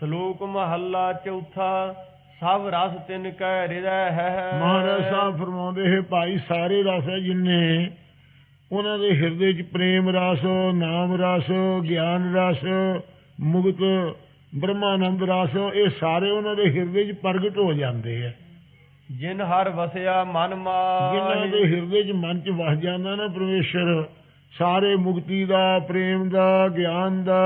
ਸ਼ਲੋਕ ਮਹੱਲਾ ਚੌਥਾ ਸਭ ਰਸ ਤਿਨ ਕੈ ਹਿਰਦੈ ਹੈ। ਮਹਾਰਾਜ ਸਾਹਿਬ ਫਰਮਾਉਂਦੇ ਹੈ ਭਾਈ ਸਾਰੇ ਰਸ ਹੈ ਜਿੰਨੇ ਉਹਨਾਂ ਦੇ ਹਿਰਦੇ 'ਚ ਪ੍ਰੇਮ ਰਸ ਨਾਮ ਰਸ ਗਿਆਨ ਰਸ ਮੁਕਤ ਬ੍ਰਹਮਾਨੰਦ ਰਸ ਇਹ ਸਾਰੇ ਉਹਨਾਂ ਦੇ ਹਿਰਦੇ 'ਚ ਪ੍ਰਗਟ ਹੋ ਜਾਂਦੇ ਆ ਜਿਨ ਹਰ ਵਸਿਆ ਮਨ ਜਿਨ੍ਹਾਂ ਦੇ ਹਿਰਦੇ 'ਚ ਮਨ 'ਚ ਵਸ ਜਾਂਦਾ ਨਾ ਪਰਮੇਸ਼ਰ ਸਾਰੇ ਮੁਕਤੀ ਦਾ ਪ੍ਰੇਮ ਦਾ ਗਿਆਨ ਦਾ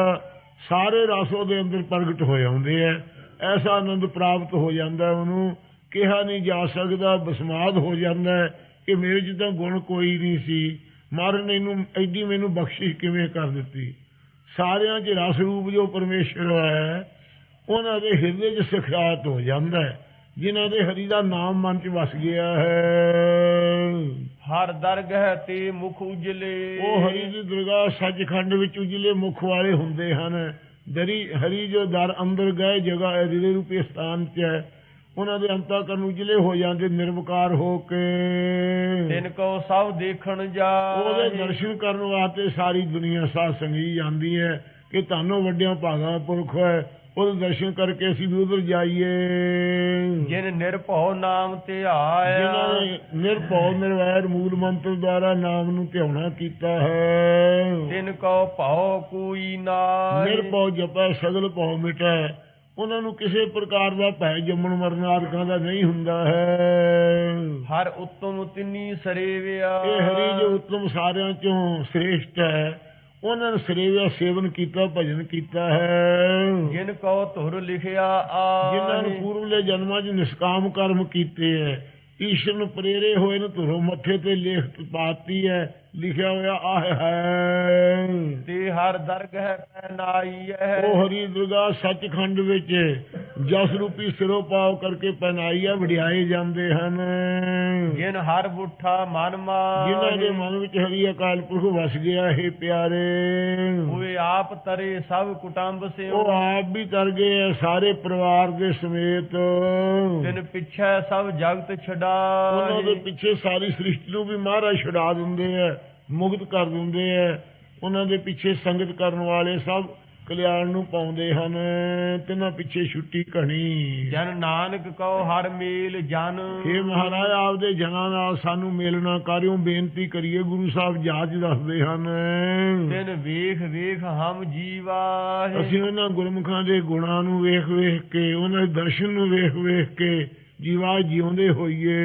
ਸਾਰੇ ਰਸ ਉਹਦੇ ਅੰਦਰ ਪ੍ਰਗਟ ਹੋ ਆਉਂਦੇ ਆ। ਐਸਾ ਆਨੰਦ ਪ੍ਰਾਪਤ ਹੋ ਜਾਂਦਾ ਉਹਨੂੰ। ਕਿਹਾ ਨਹੀਂ ਜਾ ਸਕਦਾ, ਬਸਮਾਦ ਹੋ ਜਾਂਦਾ ਕਿ ਮੇਰੇ 'ਚ ਤਾਂ ਗੁਣ ਕੋਈ ਨਹੀਂ ਸੀ। ਮਹਾਰਾਜ ਇਹਨੂੰ ਐਡੀ ਮੈਨੂੰ ਬਖਸ਼ਿਸ਼ ਕਿਵੇਂ ਕਰ ਦਿੱਤੀ? ਸਾਰਿਆਂ 'ਚ ਰਸ ਰੂਪ ਜੋ ਪਰਮੇਸ਼ਰ ਹੈ, ਉਹਨਾਂ ਦੇ ਹਿਰਦੇ 'ਚ ਸਿਖਿਆਤ ਹੋ ਜਾਂਦਾ ਹੈ। ਜਿਨ੍ਹਾਂ ਦੇ ਹਰੀ ਦਾ ਨਾਮ ਮਨ 'ਚ ਵਸ ਗਿਆ ਹੈ। ਹਰ ਦਰਗਹਿ ਤੇ ਮੁਖ ਉਜਲੇ। ਉਹ ਹਰੀ ਦੀ ਦਰਗਾਹ ਸੱਚਖੰਡ ਵਿੱਚ ਉਜਲੇ ਮੁਖ ਵਾਲੇ ਹੁੰਦੇ ਹਨ। ਦਰੀ ਹਰੀ ਜੋ ਦਰ ਅੰਦਰ ਗਏ ਜਗ੍ਹਾ ਹੈ ਰਿਲੇ ਰੂਪੀ ਸਥਾਨ 'ਚ ਹੈ। ਉਹਨਾਂ ਦੇ ਅੰਤਕਰਨ ਉਜਲੇ ਹੋ ਜਾਂਦੇ ਨਿਰਵਕਾਰ ਹੋ ਕੇ। ਤਿਨ ਕੋ ਸਭ ਦੇਖਣ ਜਾ ਉਹਦੇ ਦਰਸ਼ਨ ਕਰਨ ਵਾਸਤੇ ਸਾਰੀ ਦੁਨੀਆ ਸਾਧ ਸੰਗੀ ਜਾਂਦੀ ਹੈ ਕਿ ਤੁਹਾਨੂੰ ਵੱਡਿਆਂ ਭਾਗਾ ਪੁਰਖ ਹੈ। ਉਹਦੇ ਦਰਸ਼ਨ ਕਰਕੇ ਅਸੀਂ ਵੀ ਉਧਰ ਜਾਈਏ। ਜਿਨ ਨਿਰਭਉ ਨਾਮ ਧਿਆਇਆ ਜਿਨ੍ਹਾਂ ਨੇ ਨਿਰਭਉ ਨਿਰਵੈਰ ਮੂਲ ਮੰਤਰ ਦੁਆਰਾ ਨਾਮ ਨੂੰ ਧਿਆਉਣਾ ਕੀਤਾ ਹੈ। ਤਿਨ ਕੋ ਭਉ ਕੋਈ ਨਾਹੀ। ਨਿਰਭਉ ਜਪੈ ਸਗਲ ਭਉ ਮਿਟੈ। ਉਹਨਾਂ ਨੂੰ ਕਿਸੇ ਪ੍ਰਕਾਰ ਦਾ ਭੈ ਜੰਮਣ ਮਰਨ ਆਦਿਕਾਂ ਦਾ ਨਹੀਂ ਹੁੰਦਾ ਹੈ। ਹਰ ਉਤਮ ਤਿਨੀ ਸਰੇਵਿਆ। ਇਹ ਹਰੀ ਜੋ ਉਤਮ ਸਾਰਿਆਂ ਚੋਂ ਸ੍ਰੇਸ਼ਟ ਹੈ। ਉਹਨਾਂ ਨੇ ਸਰੇਵਿਆ ਸੇਵਨ ਕੀਤਾ ਭਜਨ ਕੀਤਾ ਹੈ। ਜਿਨ ਕੋ ਧੁਰ ਲਿਖਿਆ ਜਿਨ੍ਹਾਂ ਨੂੰ ਪੂਰਵਲੇ ਜਨਮਾਂ 'ਚ ਨਿਸ਼ਕਾਮ ਕਰਮ ਕੀਤੇ ਹੈ ਈਸ਼ਰ ਨੂੰ ਪ੍ਰੇਰੇ ਹੋਏ ਨੂੰ ਧੁਰੋਂ ਮੱਥੇ ਤੇ ਲਿਖਤ ਪਾਤੀ ਹੈ। ਲਿਖਿਆ ਹੋਇਆ ਆਹ ਹੈ। ਤੇ ਹਰ ਦਰਗਹਿ ਪੈਨਾਈ ਹੈ। ਉਹ ਹਰੀ ਦੁਰਗਾ ਸੱਚਖੰਡ ਵਿੱਚ ਜਸ ਰੂਪੀ ਸਿਰੋਂ ਪਾਵ ਕਰਕੇ ਪਹਿਨਾਈ ਹੈ ਵਡਿਆਏ ਜਾਂਦੇ ਹਨ। ਜਿਨ ਹਰ ਬੁੱਠਾ ਮਨ ਜਿਨ੍ਹਾਂ ਦੇ ਮਨ ਵਿੱਚ ਹਰੀ ਅਕਾਲ ਪੁਰਖ ਵਸ ਗਿਆ ਹੈ ਪਿਆਰੇ। ਹੋਏ ਆਪ ਤਰੇ ਸਭ ਕੁਟੰਬ ਸਿਓ ਉਹ ਆਪ ਵੀ ਤਰ ਗਏ ਹੈ ਸਾਰੇ ਪਰਿਵਾਰ ਦੇ ਸਮੇਤ। ਤਿਨ ਪਿਛੈ ਸਭ ਜਗਤ ਉਹਨਾਂ ਦੇ ਛਡਾ ਪਿੱਛੇ ਸਾਰੀ ਸ੍ਰਿਸ਼ਟੀ ਨੂੰ ਵੀ ਮਹਾਰਾਜ ਛੁਡਾ ਦਿੰਦੇ ਆ। ਮੁਕਤ ਕਰ ਦਿੰਦੇ ਆ ਉਹਨਾਂ ਦੇ ਪਿੱਛੇ ਸੰਗਤ ਕਰਨ ਵਾਲੇ ਸਭ ਕਲਿਆਣ ਨੂੰ ਪਾਉਂਦੇ ਹਨ। ਤਿੰਨਾਂ ਪਿੱਛੇ ਛੁੱਟੀ ਘਣੀ। ਜਨ ਨਾਨਕ ਕਉ ਹਰ ਮੇਲ ਜਨ। हे ਮਹਾਰਾਜ ਆਪਦੇ ਜਨਾਂ ਨਾਲ ਸਾਨੂੰ ਮਿਲਣਾ ਕਰਿਓ। ਬੇਨਤੀ ਕਰੀਏ ਗੁਰੂ ਸਾਹਿਬ ਜਾਚ ਦੱਸਦੇ ਹਨ। ਤਿਨ ਵੇਖ ਵੇਖ ਹਮ ਜੀਵਾ ਅਸੀਂ ਉਹਨਾਂ ਗੁਰਮੁਖਾਂ ਦੇ ਗੁਣਾਂ ਨੂੰ ਵੇਖ ਵੇਖ ਕੇ ਉਹਨਾਂ ਦੇ ਦਰਸ਼ਨ ਨੂੰ ਵੇਖ ਵੇਖ ਕੇ ਜੀਵਾ ਜਿਉਂਦੇ ਹੋਈਏ।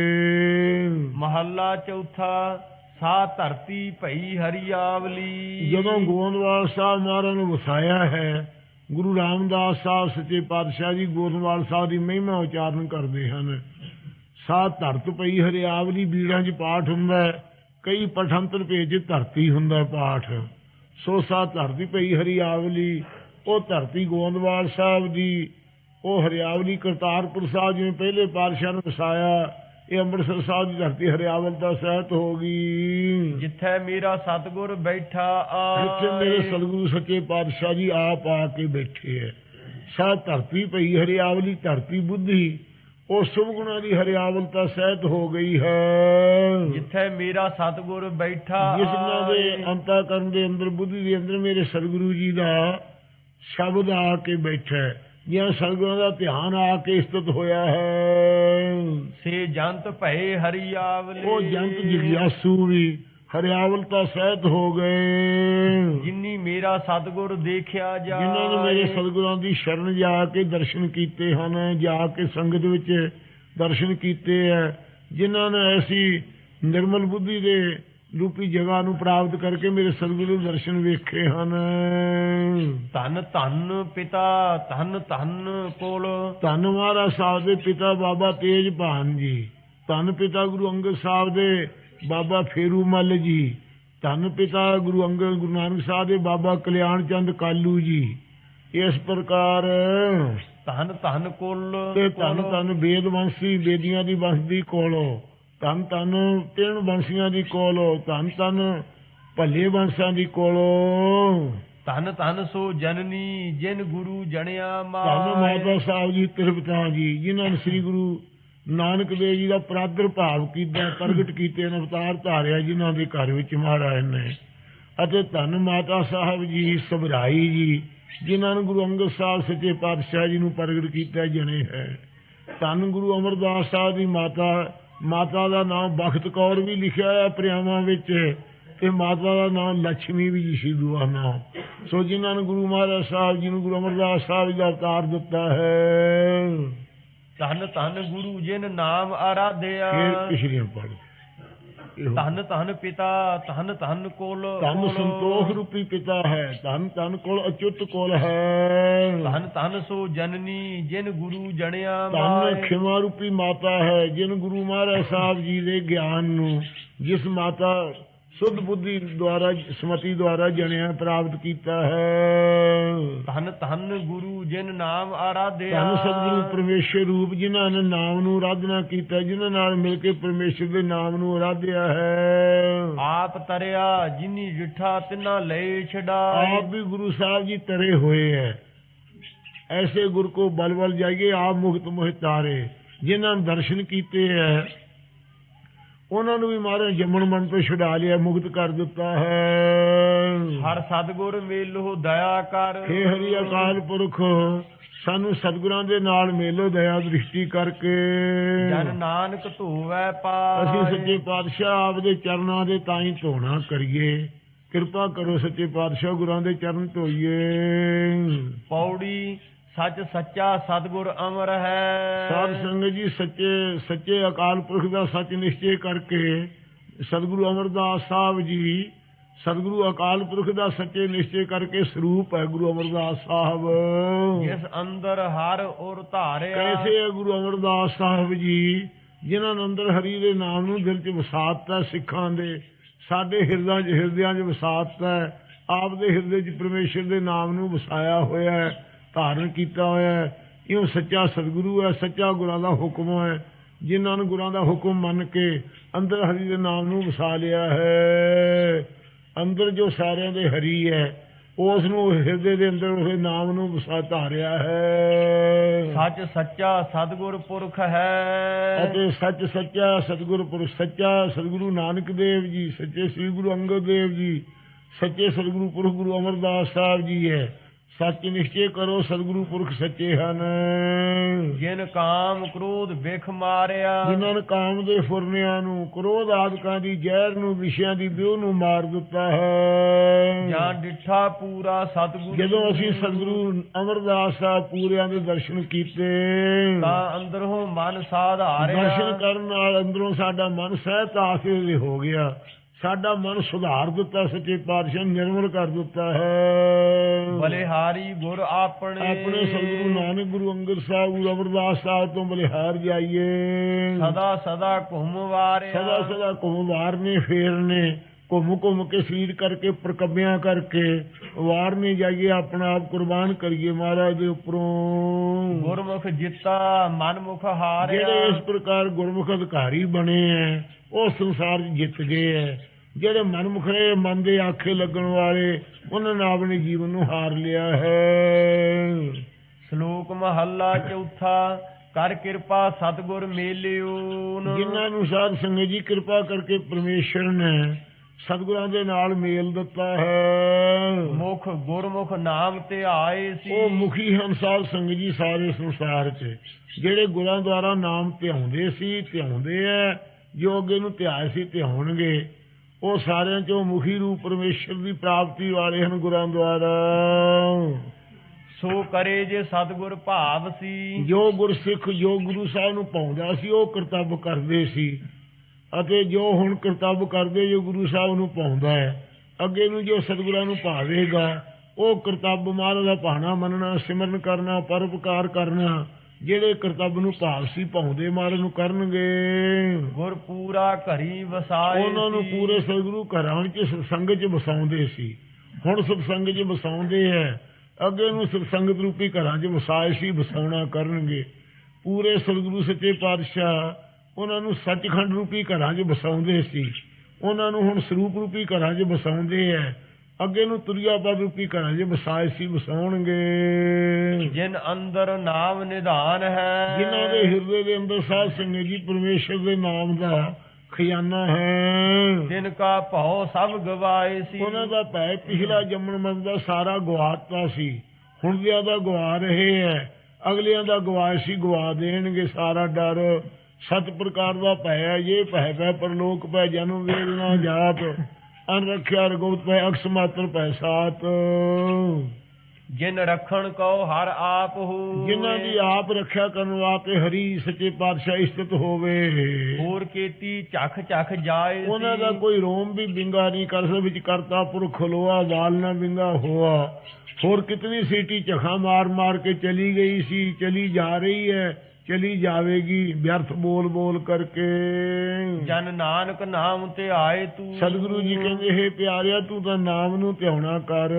ਮਹੱਲਾ ਚੌਥਾ ਸਾ ਧਰਤੀ ਭਈ ਹਰੀਆਵਲੀ। ਜਦੋਂ ਗੋਂਦਵਾਲ ਸਾਹਿਬ ਮਹਾਰਾਜ ਨੂੰ ਵਸਾਇਆ ਹੈ, ਗੁਰੂ ਰਾਮਦਾਸ ਸਾਹਿਬ ਸੱਚੇ ਪਾਤਸ਼ਾਹ ਜੀ ਗੋਂਦਵਾਲ ਸਾਹਿਬ ਦੀ ਮਹਿਮਾ ਉਚਾਰਨ ਕਰਦੇ ਹਨ। ਸਾ ਧਰਤ ਪਈ ਹਰਿਆਵਲੀ, ਬੀੜਾਂ 'ਚ ਪਾਠ ਹੁੰਦਾ ਕਈ ਪਠੰਤਰ ਭੇਜ ਧਰਤੀ ਹੁੰਦਾ ਪਾਠ। ਸੋ ਸਾ ਧਰਤੀ ਪਈ ਹਰਿਆਵਲੀ, ਉਹ ਧਰਤੀ ਗੋਂਦਵਾਲ ਸਾਹਿਬ ਦੀ, ਉਹ ਹਰਿਆਵਲੀ ਕਰਤਾਰਪੁਰ ਸਾਹਿਬ ਜਿਵੇਂ ਪਹਿਲੇ ਪਾਤਸ਼ਾਹ ਨੂੰ ਵਸਾਇਆ ਇਹ ਅੰਮ੍ਰਿਤਸਰ ਸਾਹਿਬ ਦੀ ਧਰਤੀ ਹਰਿਆਵਲ ਦਾ ਸਹਿਤ ਹੋ ਗਈ। ਜਿੱਥੇ ਮੇਰਾ ਸਤਗੁਰ ਬੈਠਾ ਜਿੱਥੇ ਮੇਰੇ ਸਤਿਗੁਰੂ ਸੱਚੇ ਪਾਤਸ਼ਾਹ ਜੀ ਆਪ ਆ ਕੇ ਬੈਠੇ ਹੈ ਸਾ ਧਰਤੀ ਪਈ ਹਰਿਆਵਲੀ ਧਰਤੀ ਬੁੱਧੀ ਉਹ ਸੁਭ ਗੁਣਾਂ ਦੀ ਹਰਿਆਵਲਤਾ ਸਹਿਤ ਹੋ ਗਈ ਹੈ। ਜਿੱਥੇ ਮੇਰਾ ਸਤਗੁਰ ਬੈਠਾ ਜਿਸਨਾਂ ਦੇ ਆਏ। ਅੰਤਕਰਨ ਦੇ ਅੰਦਰ ਬੁੱਧੀ ਦੇ ਅੰਦਰ ਮੇਰੇ ਸਤਿਗੁਰੂ ਜੀ ਦਾ ਸ਼ਬਦ ਆ ਕੇ ਬੈਠਾ ਹੈ। ਜਾਂ ਸਤਿਗੁਰਾਂ ਦਾ ਧਿਆਨ ਆ ਕੇ ਸਥਿਤ ਹੋਇਆ ਹੈ। ਸੇ ਜੰਤ ਭਏ ਹਰੀਆਵਲੀ। ਉਹ ਜੰਤ ਜਿਗਿਆਸੂ ਵੀ ਹਰਿਆਵਲਤਾ ਸਹਿਤ ਹੋ ਗਏ। ਜਿਨੀ ਮੇਰਾ ਸਤਗੁਰ ਦੇਖਿਆ ਜਾ ਜਿਨ੍ਹਾਂ ਨੇ ਮੇਰੇ ਸਤਿਗੁਰਾਂ ਦੀ ਸ਼ਰਨ ਜਾ ਕੇ ਦਰਸ਼ਨ ਕੀਤੇ ਹਨ ਜਾ ਕੇ ਸੰਗਤ ਵਿੱਚ ਦਰਸ਼ਨ ਕੀਤੇ ਹੈ। ਜਿਨ੍ਹਾਂ ਨੇ ਐਸੀ ਨਿਰਮਲ ਬੁੱਧੀ ਦੇ ਰੂਪੀ ਜਗ੍ਹਾ ਨੂੰ ਪ੍ਰਾਪਤ ਕਰਕੇ ਮੇਰੇ ਸਤਿਗੁਰੂ ਦਰਸ਼ਨ ਵੇਖੇ ਹਨ। ਧੰਨ ਧੰਨ ਪਿਤਾ ਧੰਨ ਧੰਨ ਕੋਲ। ਧੰਨ ਮਹਾਰਾਜ ਸਾਹਿਬ ਦੇ ਪਿਤਾ ਬਾਬਾ ਤੇਜ ਭਾਨ ਜੀ ਧੰਨ ਪਿਤਾ ਗੁਰੂ ਅੰਗਦ ਸਾਹਿਬ ਦੇ ਬਾਬਾ ਫੇਰੂ ਮੱਲ ਜੀ ਧੰਨ ਪਿਤਾ ਗੁਰੂ ਅੰਗਦ ਗੁਰੂ ਨਾਨਕ ਸਾਹਿਬ ਦੇ ਬਾਬਾ ਕਲਿਆਣ ਚੰਦ ਕਾਲੂ ਜੀ। ਇਸ ਪ੍ਰਕਾਰ ਧੰਨ ਧੰਨ ਕੁਲ ਤੇ ਧੰਨ ਧੰਨ ਵੇਦ ਵੰਸ਼ੀ ਵੇਦੀਆਂ ਦੀ ਵੰਸ਼ਦੀ ਕੋਲੋਂ। ਧੰਨ ਧੰਨ ਤਿੰਨ ਵੰਸ਼ੀਆਂ ਦੀ ਕੋਲੋਂ ਧੰਨ ਧੰਨ ਭੱਲੇ ਵੰਸ਼ਾਂ ਦੀ ਕੋਲੋਂ। ਧੰਨ ਧੰਨ ਸੋ ਜਨਨੀ ਜਿਨ ਗੁਰੂ ਜਣਿਆ ਧੰਨ ਮਾਇ ਮਾਤਾ ਸਾਹਿਬ ਜੀ ਤਿਰਪਤਾ ਜੀ ਜਿਨ੍ਹਾਂ ਨੇ ਸ੍ਰੀ ਗੁਰੂ ਨਾਨਕ ਦੇਵ ਜੀ ਦਾ ਪ੍ਰਾਦਰ ਭਾਵ ਕੀਤਾ ਪ੍ਰਗਟ ਕੀਤੇ ਨੇ ਅਵਤਾਰ ਧਾਰਿਆ ਜਿਨ੍ਹਾਂ ਦੇ ਘਰ ਵਿੱਚ ਮਹਾਰਾਜ ਨੇ। ਅਤੇ ਧੰਨ ਮਾਤਾ ਸਾਹਿਬ ਜੀ ਸਭਰਾਈ ਜੀ ਜਿਨ੍ਹਾਂ ਨੂੰ ਗੁਰੂ ਅੰਗਦ ਸਾਹਿਬ ਸੱਚੇ ਪਾਤਸ਼ਾਹ ਜੀ ਨੂੰ ਪ੍ਰਗਟ ਕੀਤਾ ਜਣੇ ਹੈ। ਧੰਨ ਗੁਰੂ ਅਮਰਦਾਸ ਸਾਹਿਬ ਦੀ ਮਾਤਾ ਮਾਤਾ ਦਾ ਨਾਮ ਬਖਤ ਕੌਰ ਵੀ ਲਿਖਿਆ ਹੈ ਪ੍ਰਿਆਵਾਂ ਵਿੱਚ ਤੇ ਮਾਤਾ ਦਾ ਨਾਮ ਲక్ష్ਮੀ ਵੀ ਜੀ ਸੀ ਦੂਆ ਨਾਮ। ਸੋ ਜਿਨ੍ਹਾਂ ਨੂੰ ਗੁਰੂ ਮਹਾਰਾਜ ਸਾਹਿਬ ਜੀ ਨੂੰ ਗੁਰੂ ਅਮਰਦਾਸ ਸਾਹਿਬ ਜੀ ਦਾ ਅਵਤਾਰ ਦਿੱਤਾ ਹੈ। ਧੰਨ ਧੰਨ ਗੁਰੂ ਜਿਨ ਨਾਮ ਆਰਾਧਿਆ। ਫਿਰ ਪਿਛਲੀਆਂ ਪੜ੍ਹ ਧੰਨ ਧੰਨ ਪਿਤਾ ਧੰਨ ਧੰਨ ਕੋਲ ਧੰਨ। ਸੰਤੋਖ ਰੂਪੀ ਪਿਤਾ ਹੈ। ਧੰਨ ਧੰਨ ਕੋਲ ਅਚੁੱਤ ਕੋਲ ਹੈ। ਧੰਨ ਧੰਨ ਸੋ ਜਨਨੀ ਜਿਨ ਗੁਰੂ ਜਣਿਆ ਧੰਨ ਖਿਮਾ ਰੂਪੀ ਮਾਤਾ ਹੈ ਜਿਨ ਗੁਰੂ ਮਹਾਰਾਜ ਸਾਹਿਬ ਜੀ ਦੇ ਗਿਆਨ ਨੂੰ ਜਿਸ ਮਾਤਾ ਸੁਧ ਬੁੱਧੀ ਦੁਆਰਾ ਸਮਤੀ ਦੁਆਰਾ ਜਣਿਆ ਪ੍ਰਾਪਤ ਕੀਤਾ ਹੈ। ਧੰਨ ਧੰਨ ਗੁਰੂ ਜਿਨ ਨਾਮ ਆਰਾਧਿਆ। ਧੰਨ ਸਤਿਗੁਰੂ ਪਰਮੇਸ਼ਰ ਰੂਪ ਜਿਨ੍ਹਾਂ ਨੇ ਨਾਮ ਨੂੰ ਆਰਾਧਨਾ ਕੀਤਾ ਜਿਨ੍ਹਾਂ ਨਾਲ ਮਿਲ ਕੇ ਪਰਮੇਸ਼ਰ ਦੇ ਨਾਮ ਨੂੰ ਆਰਾਧਿਆ ਹੈ। ਆਪ ਤਰਿਆ ਜਿਨੀ ਜਿਠਾ ਤਿਨਾ ਲਏ ਛਡਾਏ ਆਪ ਵੀ ਗੁਰੂ ਸਾਹਿਬ ਜੀ ਤਰੇ ਹੋਏ ਹੈ। ਐਸੇ ਗੁਰ ਕੋ ਬਲ ਬਲ ਜਾਈਏ ਆਪ ਮੁਕਤ ਮੋਹਿ ਤਾਰੇ ਜਿਨ੍ਹਾਂ ਦਰਸ਼ਨ ਕੀਤੇ ਹੈ। ਉਹਨਾਂ ਨੂੰ ਵੀ ਮਾਰੇ ਜੰਮਣ ਮਨ ਤੋਂ ਛੁਡਾ ਲਿਆ ਮੁਕਤ ਕਰ ਦਿੱਤਾ ਹੈ। ਹਰ ਸਤਗੁਰ ਮੇਲੋ ਦਇਆ ਕਰ। ਹੇ ਹਰੀ ਅਕਾਲ ਪੁਰਖ ਸਾਨੂੰ ਸਤਿਗੁਰਾਂ ਦੇ ਨਾਲ ਮੇਲੋ ਦਇਆ ਦ੍ਰਿਸ਼ਟੀ ਕਰਕੇ। ਜਨ ਨਾਨਕ ਧੋਵੈ ਪਾਏ ਅਸੀਂ ਸੱਚੇ ਪਾਤਸ਼ਾਹ ਆਪ ਦੇ ਚਰਨਾਂ ਦੇ ਤਾਈਂ ਧੋਣਾ ਕਰੀਏ। ਕਿਰਪਾ ਕਰੋ ਸੱਚੇ ਪਾਤਸ਼ਾਹ ਗੁਰਾਂ ਦੇ ਚਰਨ ਧੋਈਏ। ਪੌੜੀ ਸੱਚ ਸੱਚਾ ਸਤਗੁਰ ਅਮਰ ਹੈ। ਸਾਧ ਸੰਗਤ ਜੀ ਸੱਚੇ ਸੱਚੇ ਅਕਾਲ ਪੁਰਖ ਦਾ ਸੱਚ ਨਿਸ਼ਚੈ ਕਰਕੇ ਸਤਿਗੁਰੂ ਅਮਰਦਾਸ ਸਾਹਿਬ ਜੀ ਸਤਿਗੁਰੂ ਅਕਾਲ ਪੁਰਖ ਦਾ ਸੱਚੇ ਨਿਸ਼ਚੈ ਕਰਕੇ ਸਰੂਪ ਹੈ ਗੁਰੂ ਅਮਰਦਾਸ ਸਾਹਿਬ। ਜਿਸ ਅੰਦਰ ਹਰ ਔਰ ਧਾਰਿਆ। ਕੈਸੇ ਹੈ ਗੁਰੂ ਅਮਰਦਾਸ ਸਾਹਿਬ ਜੀ ਜਿਨ੍ਹਾਂ ਅੰਦਰ ਹਰੀ ਦੇ ਨਾਮ ਨੂੰ ਦਿਲ 'ਚ ਵਸਾਤਾ ਸਿੱਖਾਂ ਦੇ ਸਾਡੇ ਹਿਰਦਾਂ 'ਚ ਹਿਰਦਿਆਂ 'ਚ ਵਸਾਤਾ। ਆਪ ਦੇ ਹਿਰਦੇ 'ਚ ਪਰਮੇਸ਼ਰ ਦੇ ਨਾਮ ਨੂੰ ਵਸਾਇਆ ਹੋਇਆ ਹੈ। ਧਾਰਨ ਕੀਤਾ ਹੋਇਆ ਹੈ। ਇਹ ਸੱਚਾ ਸਤਿਗੁਰੂ ਹੈ ਸੱਚਾ ਗੁਰਾਂ ਦਾ ਹੁਕਮ ਹੈ। ਜਿਨ੍ਹਾਂ ਨੂੰ ਗੁਰਾਂ ਦਾ ਹੁਕਮ ਮੰਨ ਕੇ ਅੰਦਰ ਹਰੀ ਦੇ ਨਾਮ ਨੂੰ ਵਸਾ ਲਿਆ ਹੈ। ਅੰਦਰ ਜੋ ਸਾਰਿਆਂ ਦੇ ਹਰੀ ਹੈ ਉਸ ਨੂੰ ਹਿਰਦੇ ਦੇ ਅੰਦਰ ਉਹਦੇ ਨਾਮ ਨੂੰ ਵਸਾ ਧਾਰਿਆ ਹੈ। ਸੱਚ ਸੱਚਾ ਸਤਗੁਰ ਪੁਰਖ ਹੈ। ਅਤੇ ਸੱਚ ਸੱਚਾ ਸਤਿਗੁਰ ਪੁਰਖ ਸੱਚਾ ਸਤਿਗੁਰੂ ਨਾਨਕ ਦੇਵ ਜੀ ਸੱਚੇ ਸ੍ਰੀ ਗੁਰੂ ਅੰਗਦ ਦੇਵ ਜੀ ਸੱਚੇ ਸਤਿਗੁਰੂ ਪੁਰਖ ਗੁਰੂ ਅਮਰਦਾਸ ਸਾਹਿਬ ਜੀ ਹੈ। ਸੱਚ ਨਿਸ਼ਚੈ ਕਰੋ ਸਤਿਗੁਰੂ ਪੁਰਖ ਸੱਚੇ ਹਨ। ਜਿਨ ਕਾਮ ਕ੍ਰੋਧ ਵਿਖ ਮਾਰਿਆ। ਜਿਨ੍ਹਾਂ ਨੇ ਕਾਮ ਦੇ ਫੁਰਨਿਆਂ ਨੂੰ ਕ੍ਰੋਧ ਆਦਿਕਾਂ ਦੀ ਜ਼ਹਿਰ ਨੂੰ ਵਿਸ਼ਿਆਂ ਦੀ ਵਿਉ ਨੂੰ ਮਾਰ ਦਿੱਤਾ ਹੈ। ਜਾਂ ਡਿਠਾ ਪੂਰਾ ਸਤਗੁਰ ਜਦੋਂ ਅਸੀਂ ਸਤਿਗੁਰੂ ਅਮਰਦਾਸ ਸਾਹਿਬ ਪੂਰਿਆਂ ਦੇ ਦਰਸ਼ਨ ਕੀਤੇ ਤਾਂ ਅੰਦਰੋਂ ਮਨ ਸਾਧਾਰਿਆ। ਦਰਸ਼ਨ ਕਰਨ ਨਾਲ ਅੰਦਰੋਂ ਸਾਡਾ ਮਨ ਸਹਿਤ ਆਖੇ ਹੋ ਗਿਆ। ਸਾਡਾ ਮਨ ਸੁਧਾਰ ਦਿੱਤਾ ਸੱਚੇ ਪਾਤਸ਼ਾਹ ਨਿਰਮਲ ਕਰ ਦਿੱਤਾ ਹੈ। ਬਲਿਹਾਰੀ ਗੁਰ ਆਪਣੇ। ਆਪਣੇ ਸਤਿਗੁਰੂ ਨਾਨਕ ਗੁਰੂ ਅੰਗਦ ਸਾਹਿਬ ਗੁਰੂ ਅਮਰਦਾਸ ਸਾਹਿਬ ਤੋਂ ਬਲਿਹਾਰ ਜਾਈਏ। ਸਦਾ ਸਦਾ ਘੁੰਮ ਵਾਰਿਆ। ਸਦਾ ਸਦਾ ਘੁੰਮ ਵਾਰਨੇ ਫੇਰਨੇ ਘੁੰਮ ਘੁੰਮ ਕੇ ਸੀਰ ਕਰਕੇ ਪ੍ਰਕੰਮਿਆਂ ਕਰਕੇ ਵਾਰਨੇ ਜਾਈਏ ਆਪਣਾ ਆਪ ਕੁਰਬਾਨ ਕਰੀਏ ਮਹਾਰਾਜ ਦੇ ਉੱਪਰੋਂ। ਗੁਰਮੁਖ ਜਿੱਤਾ ਮਨਮੁਖ ਹਾਰਿਆ। ਜਿਹੜੇ ਇਸ ਪ੍ਰਕਾਰ ਗੁਰਮੁਖ ਅਧਿਕਾਰੀ ਬਣੇ ਐ ਉਹ ਸੰਸਾਰ ਜਿੱਤ ਗਏ ਐ। ਜਿਹੜੇ ਮਨਮੁਖਰੇ ਮਨ ਦੇ ਆਖੇ ਲੱਗਣ ਵਾਲੇ ਉਹਨਾਂ ਨੇ ਆਪਣੇ ਜੀਵਨ ਨੂੰ ਹਾਰ ਲਿਆ ਹੈ। ਸ਼ਲੋਕ ਮਹੱਲਾ ਚੌਥਾ ਕਰ ਕਿਰਪਾ ਸਤਗੁਰ ਮੇਲਿਓ ਜਿਨ੍ਹਾਂ ਨੂੰ ਸਾਧ ਸੰਗਤ ਜੀ ਕਿਰਪਾ ਕਰਕੇ ਪਰਮੇਸ਼ਰ ਨੇ ਸਤਿਗੁਰਾਂ ਦੇ ਨਾਲ ਮੇਲ ਦਿੱਤਾ ਹੈ। ਮੁਖ ਗੁਰਮੁਖ ਨਾਮ ਤੇ ਆਏ ਸੀ। ਉਹ ਮੁਖੀ ਹਨ ਸਾਧ ਸੰਗਤ ਜੀ ਸਾਰੇ ਸੰਸਾਰ 'ਚ। ਜਿਹੜੇ ਗੁਰਾਂ ਦੁਆਰਾ ਨਾਮ ਧਿਆਉਂਦੇ ਸੀ ਧਿਆਉਂਦੇ ਐ। ਜੋ ਅੱਗੇ ਨੂੰ ਧਿਆਏ ਸੀ ਧਿਆਉਣਗੇ ਉਹ ਸਾਰਿਆਂ 'ਚੋਂ ਮੁਖੀ ਰੂਪ ਪਰਮੇਸ਼ਰ ਦੀ ਪ੍ਰਾਪਤੀ ਵਾਲੇ ਹਨ ਗੁਰਾਂ ਦੁਆਰਾ। ਸੋ ਕਰੇ ਜੇ ਸਤਗੁਰ ਭਾਵ ਸੀ। ਜੋ ਗੁਰਸਿੱਖ ਜੋ ਗੁਰੂ ਸਾਹਿਬ ਨੂੰ ਪਾਉਂਦਾ ਸੀ ਉਹ ਕਰਤੱਵ ਕਰਦੇ ਸੀ। ਅਤੇ ਜੋ ਹੁਣ ਕਰਤੱਵ ਕਰਦੇ ਜੋ ਗੁਰੂ ਸਾਹਿਬ ਨੂੰ ਪਾਉਂਦਾ ਹੈ ਅੱਗੇ ਨੂੰ ਜੋ ਸਤਿਗੁਰਾਂ ਨੂੰ ਭਾਵੇਗਾ ਉਹ ਕਰਤੱਵ ਮਹਾਰਾਜ ਦਾ ਭਾਣਾ ਮੰਨਣਾ ਸਿਮਰਨ ਕਰਨਾ ਪਰਉਪਕਾਰ ਕਰਨਾ ਜਿਹੜੇ ਕਰਤੱਵ ਨੂੰ ਭਾਵ ਸੀ ਪਾਉਂਦੇ ਮਹਾਰਾਜ ਨੂੰ ਕਰਨਗੇ। ਗੁਰ ਪੂਰਾ ਘਰੀ ਵਸਾਏ ਉਹਨਾਂ ਨੂੰ। ਪੂਰੇ ਸਤਿਗੁਰੂ ਘਰਾਂ ਵਿੱਚ ਸਤਸੰਗ 'ਚ ਵਸਾਉਂਦੇ ਸੀ। ਹੁਣ ਸਤਸੰਗ 'ਚ ਵਸਾਉਂਦੇ ਹੈ। ਅੱਗੇ ਨੂੰ ਸਤਸੰਗਤ ਰੂਪੀ ਘਰਾਂ 'ਚ ਵਸਾਏ ਸੀ ਵਸਾਉਣਾ ਕਰਨਗੇ। ਪੂਰੇ ਸਤਿਗੁਰੂ ਸੱਚੇ ਪਾਤਸ਼ਾਹ ਉਹਨਾਂ ਨੂੰ ਸੱਚਖੰਡ ਰੂਪੀ ਘਰਾਂ 'ਚ ਵਸਾਉਂਦੇ ਸੀ। ਉਹਨਾਂ ਨੂੰ ਹੁਣ ਸਰੂਪ ਰੂਪੀ ਘਰਾਂ 'ਚ ਵਸਾਉਂਦੇ ਹੈ। ਅੱਗੇ ਨੂੰ ਤੁਰਿਆ ਪਦ ਰੂਪੀ ਘਰਾਂ 'ਚ ਵਸਾਏ ਸੀ ਵਸਾਉਣਗੇ। ਜਿਨ ਅੰਦਰ ਨਾਮ ਨਿਧਾਨ ਹੈ। ਜਿਨ੍ਹਾਂ ਦੇ ਹਿਰਦੇ ਦੇ ਅੰਦਰ ਸਾਧ ਸੰਗਤ ਜੀ ਪਰਮੇਸ਼ਰ ਦੇ ਨਾਮ ਦਾ ਖਜ਼ਾਨਾ ਹੈ। ਜਿਨ ਕਾ ਭਉ ਸਭ ਗਵਾਏ ਸੀ। ਉਹਨਾਂ ਦਾ ਭੈ ਪਿਛਲਾ ਜੰਮਣ ਮਰਨ ਦਾ ਸਾਰਾ ਗਵਾਤਾ ਸੀ। ਹੁਣ ਦਿਆਂ ਦਾ ਗਵਾ ਰਹੇ ਹੈ ਅਗਲਿਆਂ ਦਾ ਗਵਾਇਸੀ ਗਵਾ ਦੇਣਗੇ ਸਾਰਾ ਡਰ। ਸਤ ਪ੍ਰਕਾਰ ਦਾ ਭੈ ਹੈ ਇਹ ਭੈ ਪਰਲੋਕ ਪੈ ਜਨਮ ਵੇਦਨਾ ਜਾਤ ਅਨ ਰੱਖਿਆ ਰਗੋਤ ਪੈ ਅਕਸ ਮਾਤਰ ਪੈ ਸਾਤ। ਜਿਨ ਰਖਣ ਕੋ ਹਰ ਆਪ ਹੋ। ਜਿਨ੍ਹਾਂ ਦੀ ਆਪ ਰੱਖਿਆ ਕਰਨ ਵਾਸਤੇ ਹਰੀ ਸੱਚੇ ਪਾਤਸ਼ਾਹ ਇਸਤਤ ਹੋਵੇ। ਹੋਰ ਕੀਤੀ ਝਖ ਝਖ ਜਾਏ ਉਹਨਾਂ ਦਾ। ਕੋਈ ਰੋਮ ਵੀ ਬਿੰਗਾ ਨਹੀਂ ਕਰ ਸਕਦਾ ਵਿੱਚ ਕਰਤਾ ਪੁਰਖ ਖਲੋਆ ਵਾਲ ਨਾ ਬਿੰਗਾ ਹੋਆ। ਹੋਰ ਕਿਤਨੀ ਸੀਟੀ ਝਖਾ ਮਾਰ ਮਾਰ ਕੇ ਚਲੀ ਗਈ ਸੀ ਚਲੀ ਜਾ ਰਹੀ ਹੈ। ਚਲੀ ਜਾਵੇਗੀ ਵਿਅਰਥ ਬੋਲ ਬੋਲ ਕਰਕੇ। ਜਨ ਨਾਨਕ ਨਾਮ ਤੇ ਆਏ ਤੂੰ। ਸਤਿਗੁਰੂ ਜੀ ਕਹਿੰਦੇ ਹੈ ਪਿਆਰਿਆ ਤੂੰ ਤਾਂ ਨਾਮ ਨੂੰ ਧਿਆਉਣਾ ਕਰ।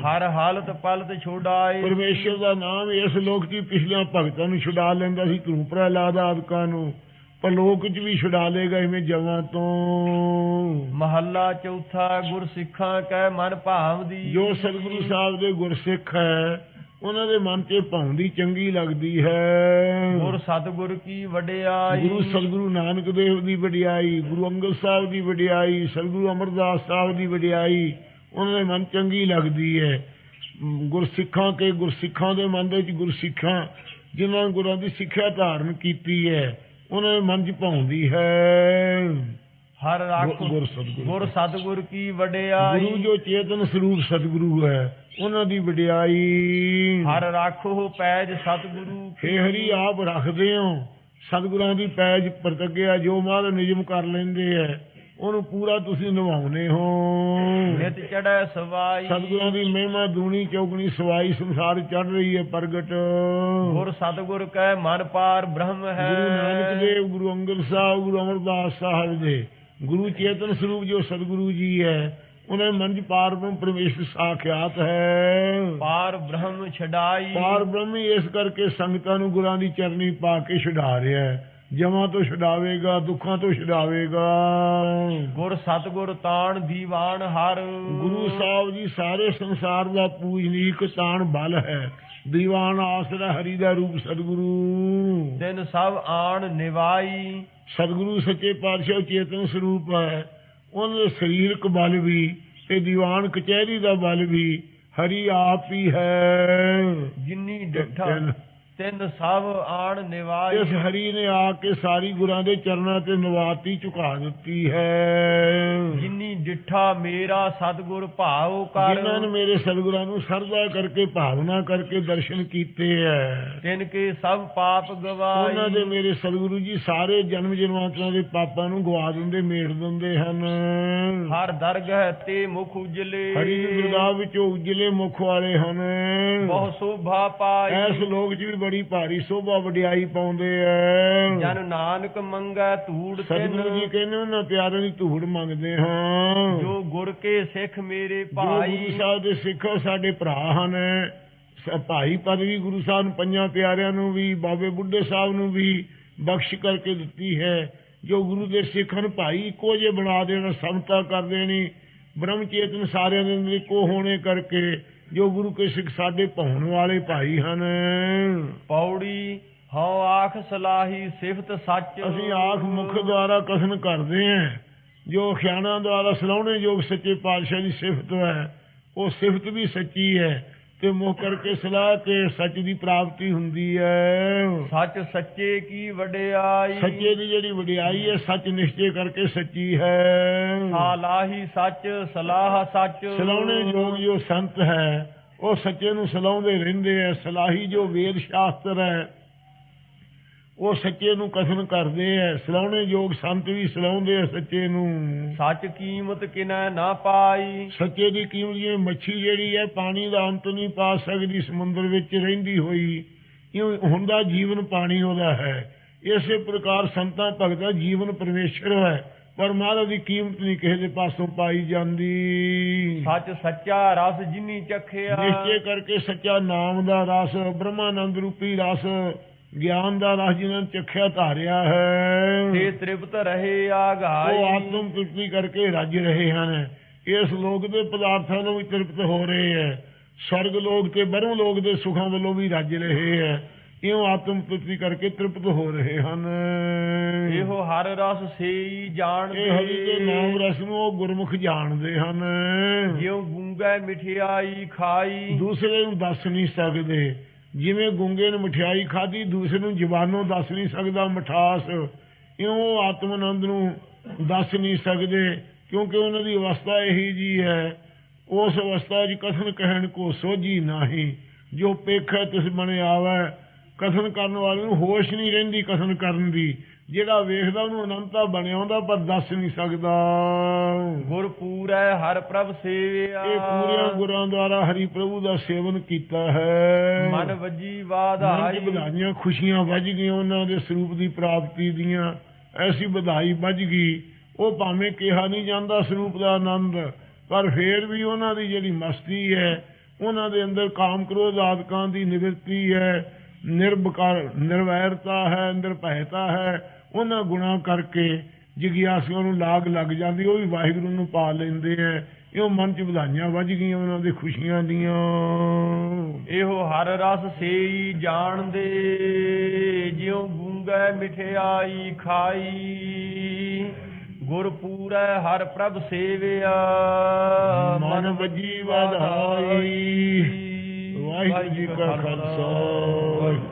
ਹਰ ਹਾਲਤ ਪਲਤ ਛੋੜਾਏ ਪਰਮੇਸ਼ਰ ਦਾ ਨਾਮ ਇਸ ਲੋਕ ਦੀ ਪਿਛਲੀਆਂ ਭਗਤਾਂ ਨੂੰ ਛੁਡਾ ਲੈਂਦਾ ਸੀ ਧਰੂ ਪ੍ਰਹਲਾਦ ਆਦਿਕਾਂ ਨੂੰ। ਪਰ ਲੋਕ ਚ ਵੀ ਛੁਡਾ ਲੇਗਾ ਇਵੇਂ ਜਵਾਂ ਤੋਂ। ਮਹੱਲਾ ਚੌਥਾ ਗੁਰ ਸਿੱਖਾਂ ਕੈ ਮਨ ਭਾਵਦੀ ਜੋ ਸਤਿਗੁਰੂ ਸਾਹਿਬ ਦੇ ਗੁਰਸਿੱਖ ਹੈ ਉਹਨਾਂ ਦੇ ਮਨ 'ਚ ਭਾਉਂਦੀ ਚੰਗੀ ਲੱਗਦੀ ਹੈ। ਗੁਰ ਸਤਿਗੁਰ ਕੀ ਵਡਿਆਈ। ਗੁਰੂ ਸਤਿਗੁਰੂ ਨਾਨਕ ਦੇਵ ਦੀ ਵਡਿਆਈ ਗੁਰੂ ਅੰਗਦ ਸਾਹਿਬ ਦੀ ਵਡਿਆਈ ਸਤਿਗੁਰੂ ਅਮਰਦਾਸ ਸਾਹਿਬ ਦੀ ਵਡਿਆਈ ਉਹਨਾਂ ਦੇ ਮਨ ਚੰਗੀ ਲੱਗਦੀ ਹੈ। ਗੁਰਸਿੱਖਾਂ ਕੇ ਗੁਰਸਿੱਖਾਂ ਦੇ ਮਨ ਦੇ ਵਿੱਚ ਗੁਰਸਿੱਖਾਂ ਜਿਨ੍ਹਾਂ ਗੁਰਾਂ ਦੀ ਸਿੱਖਿਆ ਧਾਰਨ ਕੀਤੀ ਹੈ ਉਹਨਾਂ ਦੇ ਮਨ 'ਚ ਭਾਉਂਦੀ ਹੈ। ਹਰ ਰੱਖ ਗੁਰ- ਗੁਰ ਸਤਿਗੁਰੂ। ਗੁਰ ਸਤਿਗੁਰ ਕੀ ਵਡਿਆਈ। ਗੁਰੂ ਜੋ ਚੇਤਨ ਸਰੂਪ ਸਤਿਗੁਰੂ ਹੈ ਉਹਨਾਂ ਦੀ ਵਡਿਆਈ। ਹਰ ਰੱਖੋ ਪੈਜ ਸਤਿਗੁਰੂ ਹੇ ਹਰੀ ਆਪ ਰੱਖਦੇ ਹੋ ਸਤਿਗੁਰਾਂ ਦੀ ਪੈਜ ਪ੍ਰਤੱਗਿਆ ਜੋ ਮਾਲ ਨਿਯਮ ਕਰ ਲੈਂਦੇ ਐ ਉਹਨੂੰ ਪੂਰਾ ਤੁਸੀਂ ਨਿਭਾਉਨੇ ਹੋ। ਨਿਤ ਚੜੈ ਸਵਾਈ। ਸਤਿਗੁਰਾਂ ਦੀ ਮਹਿਮਾ ਦੂਣੀ ਚੌਗਣੀ ਸਵਾਈ ਸੰਸਾਰ ਚੜ ਰਹੀ ਹੈ ਪ੍ਰਗਟ। ਗੁਰ ਸਤਿਗੁਰ ਕੈ ਮਨ ਪਾਰ ਬ੍ਰਹਮ ਹੈ। ਗੁਰੂ ਨਾਨਕ ਦੇਵ ਗੁਰੂ ਅੰਗਦ ਸਾਹਿਬ ਗੁਰੂ ਅਮਰਦਾਸ ਸਾਹਿਬ ਦੇ ਗੁਰੂ ਚੇਤਨ ਸਰੂਪ ਜੋ ਸਤਿਗੁਰੂ ਜੀ ਹੈ ਉਹਨਾਂ ਮਨ ਚ ਪਾਰ ਬ੍ਰਹਮ ਪਰਮੇਸ਼ਰ ਸਾਖਿਆਤ ਹੈ। ਪਾਰ ਬ੍ਰਹਮ ਛਡਾਈ। ਪਾਰ ਬ੍ਰਹਮ ਇਸ ਕਰਕੇ ਸੰਗਤਾਂ ਨੂੰ ਗੁਰਾਂ ਦੀ ਚਰਨੀ ਪਾ ਕੇ ਛੁਡਾ ਰਿਹਾ ਹੈ। ਜਮਾਂ ਤੋਂ ਛੁਡਾਵੇਗਾ ਦੁੱਖਾਂ ਤੋਂ ਛੁਡਾਵੇਗਾ। ਗੁਰ ਸਤਿਗੁਰ ਤਾਣ ਦੀਵਾਨ ਹਰ। ਗੁਰੂ ਸਾਹਿਬ ਜੀ ਸਾਰੇ ਸੰਸਾਰ ਦਾ ਪੂਜਨੀਕ ਤਾਣ ਬਲ ਹੈ। ਦੀਵਾਨ ਆਸਰਾ ਹਰੀ ਦਾ ਰੂਪ ਸਤਿਗੁਰੂ। ਦਿਨ ਸਭ ਆਣ ਨਿਵਾਈ। ਸਤਿਗੁਰੂ ਸੱਚੇ ਪਾਤਸ਼ਾਹ ਚੇਤਨ ਸਰੂਪ ਹੈ। ਉਹਨਾਂ ਦੇ ਸਰੀਰਕ ਬਲ ਵੀ ਤੇ ਦੀਵਾਨ ਕਚਹਿਰੀ ਦਾ ਬਲ ਵੀ ਹਰੀ ਆਪ ਹੀ ਹੈ। ਜਿਨੀ ਡਿਠਾ ਤਿੰਨ- ਸਭ ਆਣ ਨਿਵਾਈ ਇਸ ਹਰੀ ਨੇ ਆ ਕੇ ਸਾਰੀ ਗੁਰਾਂ ਦੇ ਚਰਨਾਂ ਤੇ ਨਵਾਤੀ ਝੁਕਾ ਦਿੱਤੀ ਹੈ। ਜਿਨੀ ਡਿਠਾ ਮੇਰਾ ਸਤਿਗੁਰ ਭਾਉ ਕਰ। ਜਿਨ੍ਹਾਂ ਨੇ ਮੇਰੇ ਸਤਿਗੁਰਾਂ ਨੂੰ ਸਰਦਾ ਕਰਕੇ ਭਾਵਨਾ ਕਰਕੇ ਦਰਸ਼ਨ ਕੀਤੇ ਹੈ। ਤਿਨ ਕੇ ਸਭ ਪਾਪ ਗਵਾਈ ਉਹਨਾਂ ਦੇ ਮੇਰੇ ਸਤਿਗੁਰੂ ਜੀ ਸਾਰੇ ਜਨਮ ਜਨਮਾਂਤਰਾਂ ਦੇ ਪਾਪਾਂ ਨੂੰ ਗਵਾ ਦਿੰਦੇ ਮੇਟ ਦਿੰਦੇ ਹਨ। ਹਰ ਦਰਗਹ ਤੇ ਮੁਖ ਉਜਲੇ। ਹਰੀ ਦੀ ਦਰਗਾਹ ਵਿੱਚੋਂ ਉਜਲੇ ਮੁਖ ਵਾਲੇ ਹਨ। ਬਹੁ ਸੋਭਾ ਪਾਈ। ਐਸ ਲੋਕ 'ਚ ਵੀ ਬੜੀ ਭਾਰੀ ਸੋਭਾ ਵਡਿਆਈ ਪਾਉਂਦੇ ਐ ਜਨ ਨਾਨਕ ਮੰਗੈ ਧੂੜ ਸਤਿਗੁਰੂ ਜੀ ਕਹਿੰਦੇ ਉਹਨਾਂ ਪਿਆਰਿਆਂ ਦੀ ਧੂੜ ਮੰਗਦੇ ਹਾਂ। ਜੋ ਗੁਰ ਕੇ ਸਿੱਖ ਮੇਰੇ ਜੋ ਭਾਈ। ਗੁਰੂ ਸਾਹਿਬ ਦੇ ਸਿੱਖੋ ਸਾਡੇ ਭਰਾ ਹਨ। ਭਾਈ ਪਦਵੀ ਗੁਰੂ ਸਾਹਿਬ ਨੂੰ ਪੰਜਾਂ ਪਿਆਰਿਆਂ ਨੂੰ ਵੀ ਬਾਬੇ ਬੁੱਢੇ ਸਾਹਿਬ ਨੂੰ ਵੀ ਬਖਸ਼ ਕਰਕੇ ਦਿੱਤੀ ਹੈ। ਜੋ ਗੁਰੂ ਦੇ ਸਿੱਖ ਹਨ ਭਾਈ ਇੱਕੋ ਜਿਹੇ ਬਣਾ ਦੇਣਾ ਸਮਤਾ ਕਰ ਦੇਣੀ। ਬ੍ਰਹਮ ਚੇਤਨ ਸਾਰਿਆਂ ਦੇ ਅੰਦਰ ਇੱਕੋ ਹੋਣੇ ਕਰਕੇ ਜੋ ਗੁਰੂ ਕੇ ਸਿੱਖ ਸਾਡੇ ਪਾਉਣ ਵਾਲੇ ਭਾਈ ਹਨ। ਪੌੜੀ ਹਉ ਆਖ ਸਲਾਹੀ ਸਿਫਤ ਸੱਚ। ਅਸੀਂ ਆਖ ਮੁਖ ਦੁਆਰਾ ਕਥਨ ਕਰਦੇ ਹਾਂ। ਜੋ ਖਿਆਣਾ ਦੁਆਰਾ ਸਲਾਉਣੇ ਯੋਗ ਸੱਚੇ ਪਾਤਸ਼ਾਹ ਦੀ ਸਿਫਤ ਹੈ ਉਹ ਸਿਫਤ ਵੀ ਸੱਚੀ ਹੈ। ਤੇ ਮੁਖ ਕਰਕੇ ਸਲਾਹ ਕੇ ਸੱਚ ਦੀ ਪ੍ਰਾਪਤੀ ਹੁੰਦੀ ਹੈ ਸੱਚ ਸੱਚੇ ਕੀ ਵਡਿਆਈ? ਸੱਚੇ ਦੀ ਜਿਹੜੀ ਵਡਿਆਈ ਹੈ ਸੱਚ ਨਿਸ਼ਚੈ ਕਰਕੇ ਸੱਚੀ ਹੈ। ਸਾਲਾਹੀ ਸੱਚ ਸਲਾਹ ਸੱਚ। ਸਲਾਉਣੇ ਯੋਗ ਜੋ ਸੰਤ ਹੈ ਉਹ ਸੱਚੇ ਨੂੰ ਸਲਾਉਂਦੇ ਰਹਿੰਦੇ ਹੈ ਸਲਾਹੀ ਜੋ ਵੇਦ ਸ਼ਾਸਤਰ ਹੈ ਉਹ ਸੱਚੇ ਨੂੰ ਕਥਨ ਕਰਦੇ ਐ ਸਲਾਉਣੇ ਯੋਗ ਸੰਤ ਵੀ ਸਲਾਉਂਦੇ ਐ ਸੱਚੇ ਨੂੰ। ਸੱਚ ਕੀਮਤ ਕਿਨੈ ਨਾ ਪਾਈ। ਸੱਚੇ ਦੀ ਕੀਮਤ ਜਿਵੇਂ ਮੱਛੀ ਜਿਹੜੀ ਹੈ ਪਾਣੀ ਦਾ ਅੰਤ ਨਹੀਂ ਪਾ ਸਕਦੀ ਸਮੁੰਦਰ ਵਿੱਚ ਰਹਿੰਦੀ ਹੋਈ। ਇਉਂ ਹੁੰਦਾ ਜੀਵਨ ਪਾਣੀ ਉਹਦਾ ਹੈ। ਇਸੇ ਪ੍ਰਕਾਰ ਸੰਤਾਂ ਭਗਤਾਂ ਜੀਵਨ ਪਰਮੇਸ਼ਰ ਹੈ। ਪਰ ਮਹਾਰਾਜ ਦੀ ਕੀਮਤ ਨਹੀਂ ਕਿਸੇ ਦੇ ਪਾਸੋਂ ਪਾਈ ਜਾਂਦੀ। ਸੱਚ ਸੱਚਾ ਰਸ ਜਿਨੀ ਚਖਿਆ। ਨਿਸ਼ਚੈ ਕਰਕੇ ਸੱਚਾ ਨਾਮ ਦਾ ਰਸ ਬ੍ਰਹਮਾਨੰਦ ਰੂਪੀ ਰਸ। ਗਿਆਨ ਦਾ ਰਸ ਜਿਹਨਾਂ ਚਖਿਆ ਧਾਰਿਆ ਹੈ। ਤੇ ਤ੍ਰਿਪਤ ਰਹੇ ਉਹ ਆਗਾਈ ਆਤਮ ਤ੍ਰਿਪਤੀ ਕਰਕੇ ਰੱਜ ਰਹੇ ਹਨ। ਇਸ ਲੋਕ ਦੇ ਪਦਾਰਥਾਂ ਨੂੰ ਵੀ ਤ੍ਰਿਪਤ ਹੋ ਰਹੇ ਹੈ। ਸਰਗ ਲੋਕ ਤੇ ਬਰਮ ਲੋਕ ਦੇ ਸੁਖਾਂ ਵੱਲੋਂ ਵੀ ਰੱਜ ਰਹੇ ਹੈ। ਇਉਂ ਆਤਮ ਤੁਤੀ ਕਰਕੇ ਤ੍ਰਿਪਤ ਹੋ ਰਹੇ ਹਨ। ਇਹੋ ਹਰ ਰਸ ਸੇਈ ਜਾਣਦੇ। ਇਹ ਹਰੀ ਦੇ ਨਾਮ ਰਸ ਨੂੰ ਉਹ ਗੁਰਮੁਖ ਜਾਣਦੇ ਹਨ। ਜਿਉ ਗੂੰਗਾ ਮਠਿਆਈ ਖਾਈ। ਦੂਸਰੇ ਨੂੰ ਦੱਸ ਨਹੀਂ ਸਕਦੇ। ਜਿਵੇਂ ਗੁੰਗੇ ਨੇ ਮਠਿਆਈ ਖਾਧੀ, ਦੂਸਰੇ ਨੂੰ ਜ਼ਬਾਨੋਂ ਦੱਸ ਨਹੀਂ ਸਕਦਾ, ਮਠਾਸ। ਇਉਂ ਉਹ ਆਤਮ ਆਨੰਦ ਨੂੰ ਦੱਸ ਨਹੀਂ ਸਕਦੇ, ਕਿਉਂਕਿ ਉਹਨਾਂ ਦੀ ਅਵਸਥਾ ਇਹੀ ਜੀ ਹੈ। ਉਸ ਅਵਸਥਾ 'ਚ ਕਥਨ ਕਹਿਣ ਕੋ ਸੋਝੀ ਨਹੀਂ। ਜੋ ਪੇਖੈ ਤਿਸ ਬਣੇ ਆਵੈ। ਕਥਨ ਕਰਨ ਵਾਲੇ ਨੂੰ ਹੋਸ਼ ਨਹੀਂ ਰਹਿੰਦੀ ਕਥਨ ਕਰਨ ਦੀ। ਜਿਹੜਾ ਵੇਖਦਾ ਉਹਨੂੰ ਅਨੰਤਾ ਬਣਿਆ ਹੁੰਦਾ ਪਰ ਦੱਸ ਨਹੀਂ ਸਕਦਾ। ਗੁਰ ਪੂਰੈ ਹਰ ਪ੍ਰਭ ਸੇਵਿਆ। ਇਹ ਪੂਰਿਆਂ ਗੁਰਾਂ ਦੁਆਰਾ ਹਰੀ ਪ੍ਰਭੂ ਦਾ ਸੇਵਨ ਕੀਤਾ ਹੈ। ਮਨ ਵਜੀ ਵਾਧਾਈ। ਵਧਾਈਆਂ ਖੁਸ਼ੀਆਂ ਵੱਜ ਗਈਆਂ ਉਹਨਾਂ ਦੇ ਸਰੂਪ ਦੀ ਪ੍ਰਾਪਤੀ ਦੀਆਂ। ਐਸੀ ਵਧਾਈ ਵੱਜ ਗਈ। ਉਹ ਭਾਵੇਂ ਕਿਹਾ ਨਹੀਂ ਜਾਂਦਾ ਸਰੂਪ ਦਾ ਆਨੰਦ ਪਰ ਫੇਰ ਵੀ ਉਹਨਾਂ ਦੀ ਜਿਹੜੀ ਮਸਤੀ ਹੈ ਉਹਨਾਂ ਦੇ ਅੰਦਰ ਕਾਮ ਕ੍ਰੋਧ ਆਦਿਕਾਂ ਦੀ ਨਿਵਰਤੀ ਹੈ। ਨਿਰਭਕਾਰ ਨਿਰਵੈਰਤਾ ਹੈ ਨਿਰਭੈਤਾ ਹੈ। ਉਹਨਾਂ ਗੁਣਾਂ ਕਰਕੇ ਜਿਗਿਆਸੂਆਂ ਨੂੰ ਲਾਗ ਲੱਗ ਜਾਂਦੀ ਉਹ ਵੀ ਵਾਹਿਗੁਰੂ ਨੂੰ ਪਾ ਲੈਂਦੇ ਐ ਇਹ ਮਨ ਚ ਵਧਾਈਆਂ ਵੱਜ ਗਈਆਂ ਉਹਨਾਂ ਦੇ ਖੁਸ਼ੀਆਂ ਦੀਆਂ। ਇਹੋ ਹਰ ਰਸ ਸੇਈ ਜਾਣਦੇ ਜਿਉ ਗੂੰਗਾ ਮਠਿਆਈ ਖਾਈ। ਗੁਰ ਪੂਰੈ ਹਰ ਪ੍ਰਭ ਸੇਵਿਆ ਮਨ ਵਜੀ ਵਧਾਈ। ਵਾਹਿਗੁਰੂ ਜੀ ਕਾ ਖਾਲਸਾ।